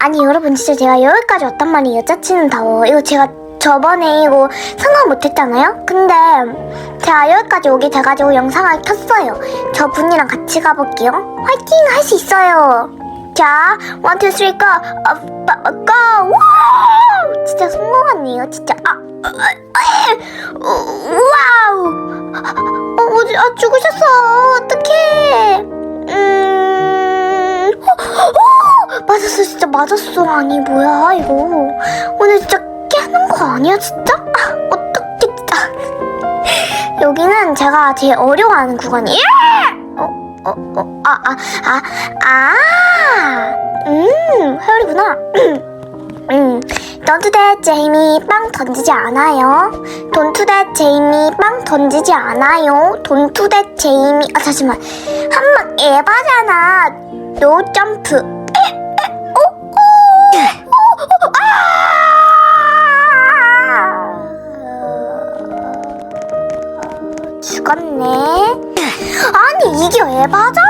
아니 여러분 진짜 제가 여기까지 왔단 말이에요 짜치는 타워 이거 제가 저번에 이거 성공 못했잖아요? 근데 제가 여기까지 오게 돼가지고 영상을 켰어요. 저 분이랑 같이 가볼게요. 화이팅! 할 수 있어요. 자 원, 투, 쓰리, 고! 어, 빠, 고! 와우! 진짜 성공하네요 진짜. 아, 아, 아, 아, 와우! 어, 어디, 아, 죽으셨어 어, 어! 맞았어 진짜 맞았어 아니 뭐야 이거 오늘 진짜 깨는 거 아니야 진짜? 아, 어떡해 진짜 여기는 제가 제일 어려워하는 구간이에요 어? 어? 어? 아, 아, 아, 아, 음, 회오리구나. 음, 돈투대 제이미 빵 던지지 않아요. 돈투대 제이미 빵 던지지 않아요. 돈투대 제이미, 아, 잠시만. 한번 에바잖아. 노 점프. 죽었네. 아니, 이게 에바잖아.